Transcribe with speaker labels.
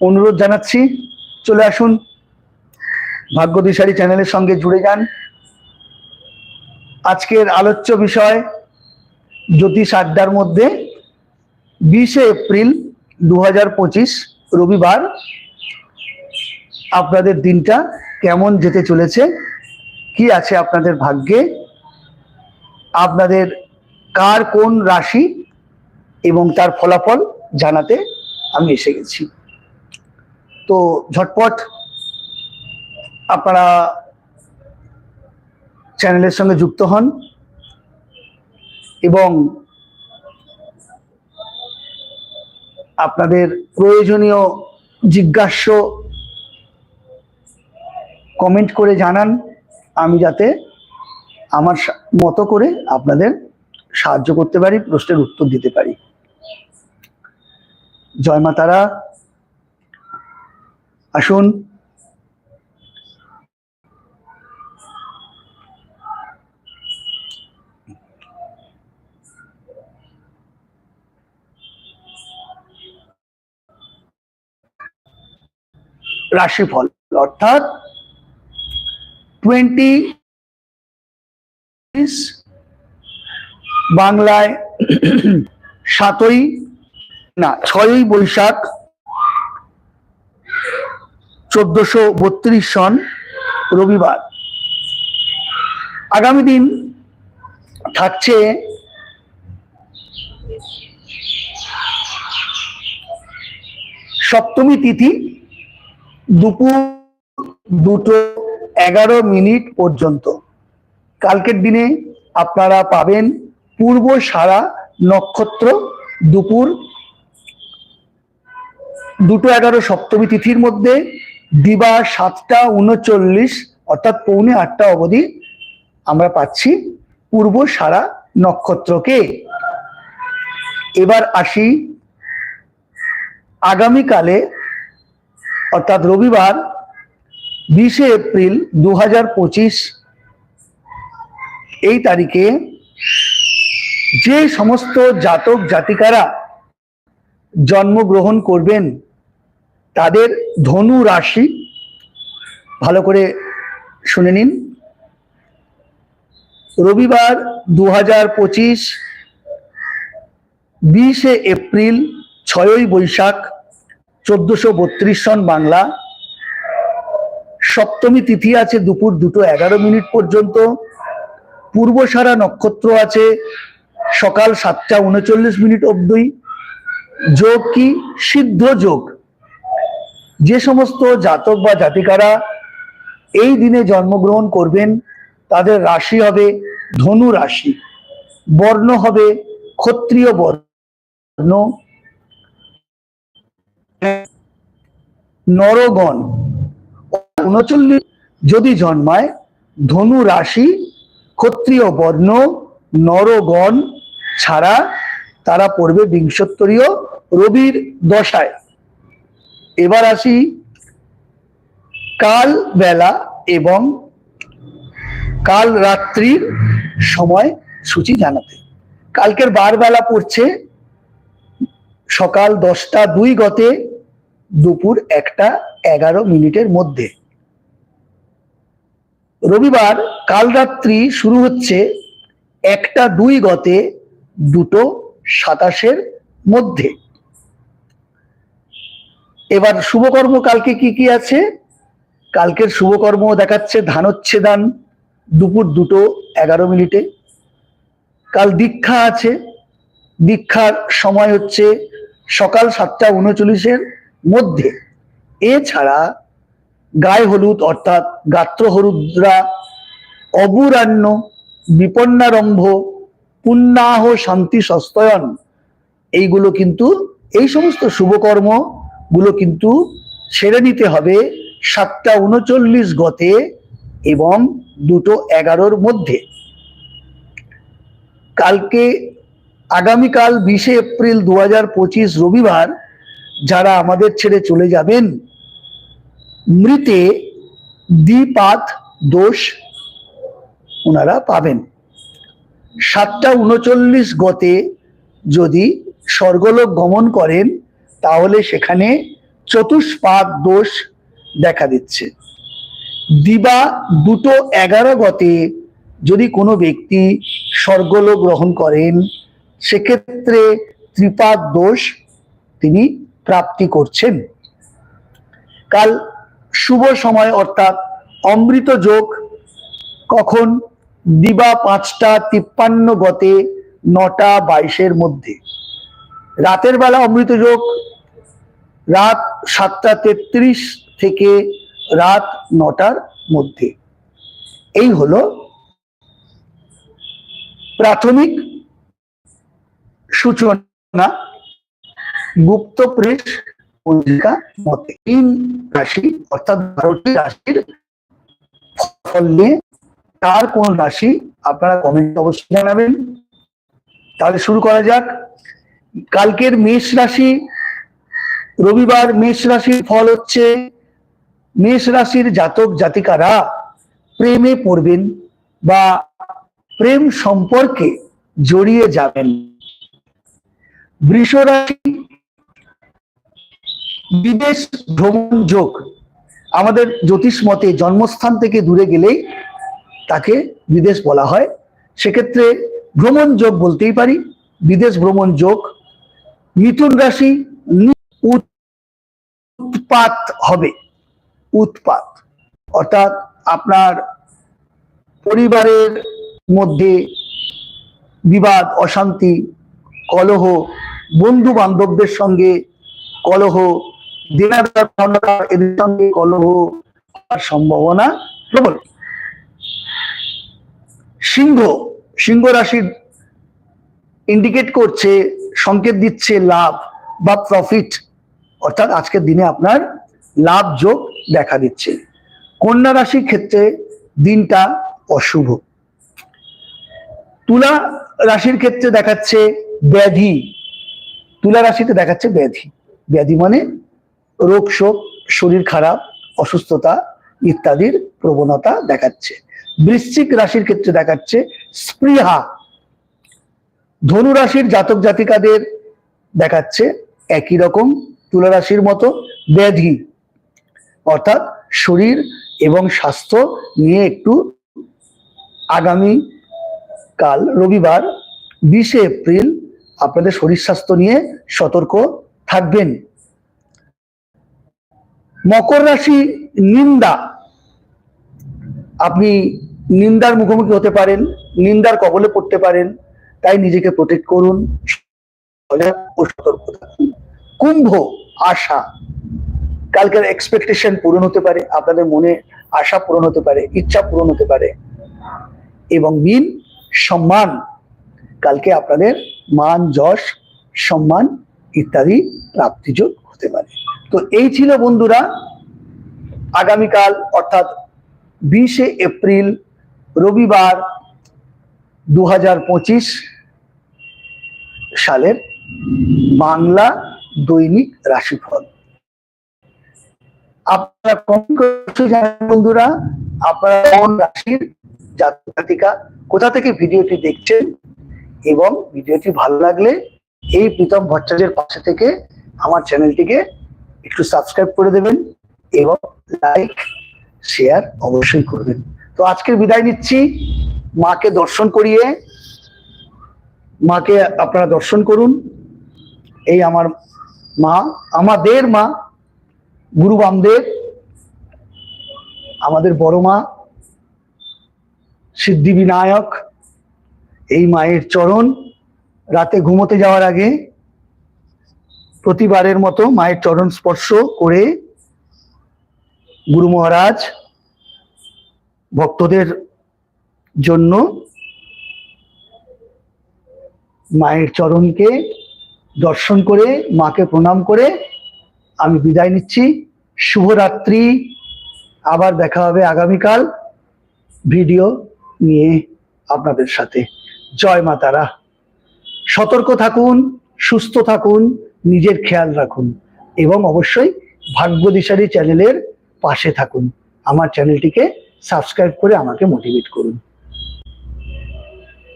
Speaker 1: অনুরোধ জানাচ্ছি, চলে আসুন। ভাগ্য দিশারি চ্যানেলের সঙ্গে জুড়ে যান। আজকের আলোচ্য বিষয়, জ্যোতিষ আড্ডার মধ্যে বিশে এপ্রিল দু হাজার পঁচিশ, রবিবার। আপনাদের দিনটা কেমন যেতে চলেছে? কি আছে আপনাদের ভাগ্যে? আপনাদের কার কোন রাশি এবং তার ফলাফল জানাতে আমি এসে গেছি। তো ঝটপট আপনারা চ্যানেলের সঙ্গে যুক্ত হন এবং আপনাদের প্রয়োজনীয় জিজ্ঞাস্য কমেন্ট করে জানান। আমি যাতে আমার মতো করে আপনাদের সাহায্য করতে পারি, প্রশ্নের উত্তর দিতে পারি। জয় মা তারা। আসুন। রাশিফল অর্থাৎ টোয়েন্টি বাংলায় সাতই না ছয়ই বৈশাখ। চোদ্দশো বত্রিশ সন রবিবার। আগামী দিন থাকছে সপ্তমী তিথি দুপুর দুটো এগারো মিনিট পর্যন্ত। কালকের দিনে আপনারা পাবেন পূর্ব সারা নক্ষত্র দুপুর দুটো এগারো সপ্তমী তিথির মধ্যে দিবা সাতটা উনচল্লিশ, অর্থাৎ পৌনে আটটা অবধি আমরা পাচ্ছি পূর্ব সারা নক্ষত্রকে। এবার আসি আগামীকালে, অর্থাৎ রবিবার, বিশে এপ্রিল দু হাজার পঁচিশ, এই তারিখে যে সমস্ত জাতক জাতিকারা জন্মগ্রহণ করবেন তাদের ধনু রাশি, ভালো করে শুনে নিন। রবিবার দু হাজার পঁচিশ, বিশে এপ্রিল, ছয়ই বৈশাখ, চোদ্দশো বত্রিশ সন বাংলা। সপ্তমী তিথি আছে দুপুর দুটো এগারো মিনিট পর্যন্ত। পূর্বসারা নক্ষত্র আছে সকাল সাতটা উনচল্লিশ মিনিট অবধি। যোগ কি? সিদ্ধ যোগ। যে সমস্ত জাতক বা জাতিকারা এই দিনে জন্মগ্রহণ করবেন, তাদের রাশি হবে ধনু রাশি, বর্ণ হবে ক্ষত্রিয় বর্ণ, নরগণ। উনচল্লিশ যদি জন্মায়, ধনু রাশি, ক্ষত্রিয় বর্ণ, নরগণ ছাড়া তারা পড়বে বিংশোত্তরীয় রবির দশায়। এবার আসি কাল বেলা এবং কাল রাত্রির সময় সূচি জানাতে। কালকের বার বেলা পড়ছে সকাল দশটা দুই গতে দুপুর একটা এগারো মিনিটের মধ্যে। রবিবার কাল রাত্রি শুরু হচ্ছে একটা দুই গতে দুটো সাতাশের মধ্যে। এবার শুভকর্ম কালকে কি কি আছে? কালকের শুভকর্ম দেখাচ্ছে ধানোচ্ছেদান দুপুর দুটো এগারো মিনিটে। কাল দীক্ষা আছে। দীক্ষার সময় হচ্ছে সকাল সাতটা উনচল্লিশের মধ্যে। এছাড়া গায়ে হলুদ অর্থাৎ গাত্র হলুদরা অবুরান্য বিপন্নারম্ভ, পুণ্যাহ, শান্তি, সস্তয়ন, এইগুলো কিন্তু এই সমস্ত শুভকর্ম গুলো কিন্তু ছেড়ে নিতে হবে সাতটা উনচল্লিশ গতে এবং দুটো এগারোর মধ্যে। কালকে, আগামীকাল বিশে এপ্রিল দু রবিবার যারা আমাদের ছেড়ে চলে যাবেন, মৃতে দ্বিপাত দোষ ওনারা পাবেন। সাতটা উনচল্লিশ গতে যদি স্বর্গলোক গমন করেন তাহলে সেখানে চতুষ্পাদ দোষ দেখা দিচ্ছে। দিবা দুটো এগারো গতে যদি কোনো ব্যক্তি স্বর্গলোক গ্রহণ করেন, সেক্ষেত্রে ত্রিপাদ দোষ তিনি প্রাপ্তি করছেন। কাল শুভ সময় অর্থাৎ অমৃত যোগ, কখন দিবা পাঁচটা তিপ্পান্ন গতে নটা বাইশের মধ্যে। রাতের বেলা অমৃত যোগ রাত সাতটা তেত্রিশ থেকে রাত নটার মধ্যে। এই হলো প্রাথমিক সূচনা গুপ্ত প্রেস পঞ্জিকা মতে। তিন রাশি, অর্থাৎ বারোটি রাশির ফল নিয়ে তার কোন রাশি আপনারা কমেন্ট অবশ্যই জানাবেন। তাহলে শুরু করা যাক। কালকের মেষ রাশি রবিবার মেষ রাশির ফল হচ্ছে, মেষ রাশির জাতক জাতিকারা প্রেমে পড়বেন বা প্রেম সম্পর্কে জড়িয়ে যাবেন। বৃষ বিদেশ ভ্রমণ যোগ। আমাদের জ্যোতিষ মতে জন্মস্থান থেকে দূরে গেলেই তাকে বিদেশ বলা হয়। সেক্ষেত্রে ভ্রমণ যোগ বলতেই পারি। বিদেশ ভ্রমণ যোগ। মিথুন রাশি উৎপাত হবে। উৎপাত। অর্থাৎ আপনার পরিবারের মধ্যে বিবাদ, অশান্তি, কলহ বন্ধু বান্ধবদের সঙ্গে কলহ এদের সঙ্গে কলহ হওয়ার সম্ভাবনা প্রবল। সিংহ সিংহ রাশির ইন্ডিকেট করছে, সংকেত দিচ্ছে লাভ বা প্রফিট অর্থাৎ আজকের দিনে আপনার লাভ যোগ দেখা দিচ্ছে। কন্যা রাশির ক্ষেত্রে দিনটা অশুভ। তুলা রাশির ক্ষেত্রে দেখাচ্ছে ব্যাধি। তুলা রাশিতে দেখাচ্ছে ব্যাধি। ব্যাধি মানে রোগ শোক, শরীর খারাপ, অসুস্থতা ইত্যাদির প্রবণতা দেখাচ্ছে। বৃশ্চিক রাশির ক্ষেত্রে দেখাচ্ছে স্পৃহা। ধনু রাশির জাতক জাতিকাদের দেখাচ্ছে একই রকম তুলা রাশির মতো ব্যাধি। অর্থাৎ শরীর এবং স্বাস্থ্য নিয়ে একটু আগামী কাল রবিবার বিশে এপ্রিল আপনাদের শরীর স্বাস্থ্য নিয়ে সতর্ক থাকবেন। মকর রাশি নিন্দা। আপনি নিন্দার মুখোমুখি হতে পারেন, নিন্দার কবলে পড়তে পারেন, তাই নিজেকে প্রোটেক্ট করুন, সতর্ক থাকুন। কুম্ভ আশা। কালকের এক্সপেকটেশন পূরণ হতে পারে, আপনাদের মনে আশা পূরণ হতে পারে, ইচ্ছা পূরণ হতে পারে। এবং মিন সম্মান, কালকে আপনাদের মান, যশ, সম্মান ইত্যাদি প্রাপ্তিযোগ হতে পারে। তো এই ছিল বন্ধুরা, আগামীকাল অর্থাৎ বিশে এপ্রিল, রবিবার দু হাজার পঁচিশ সালের বাংলা দৈনিক রাশিফল। আপনারা কমেন্ট জানান বন্ধুরা, আপনারা কোন রাশির জাতিকা কোথা থেকে ভিডিওটি দেখছেন এবং ভিডিওটি ভালো লাগলে এই প্রীতম ভট্টাচার্যের পাশে থেকে আমার চ্যানেলটিকে একটু সাবস্ক্রাইব করে দেবেন এবং লাইক, শেয়ার অবশ্যই করবেন। তো আজকের বিদায় নিচ্ছি। মাকে দর্শন করিয়ে, মাকে আপনারা দর্শন করুন। এই আমার মা, আমাদের মা, গুরু বামদেব, আমাদের বড় মা সিদ্ধি বিনায়ক এই মায়ের চরণ, রাতে ঘুমোতে যাওয়ার আগে প্রতিবারের মতো মায়ের চরণ স্পর্শ করে গুরু মহারাজ ভক্তদের জন্য মায়ের চরণকে দর্শন করে, মাকে প্রণাম করে আমি বিদায় নিচ্ছি। শুভরাত্রি। আবার দেখা হবে আগামীকাল ভিডিও নিয়ে আপনাদের সাথে। জয় মা তারা। সতর্ক থাকুন, সুস্থ থাকুন, নিজের খেয়াল রাখুন এবং অবশ্যই ভাগ্যদিশারী চ্যানেলের পাশে থাকুন। আমার চ্যানেলটিকে সাবস্ক্রাইব করে আমাকে মোটিভেট করুন।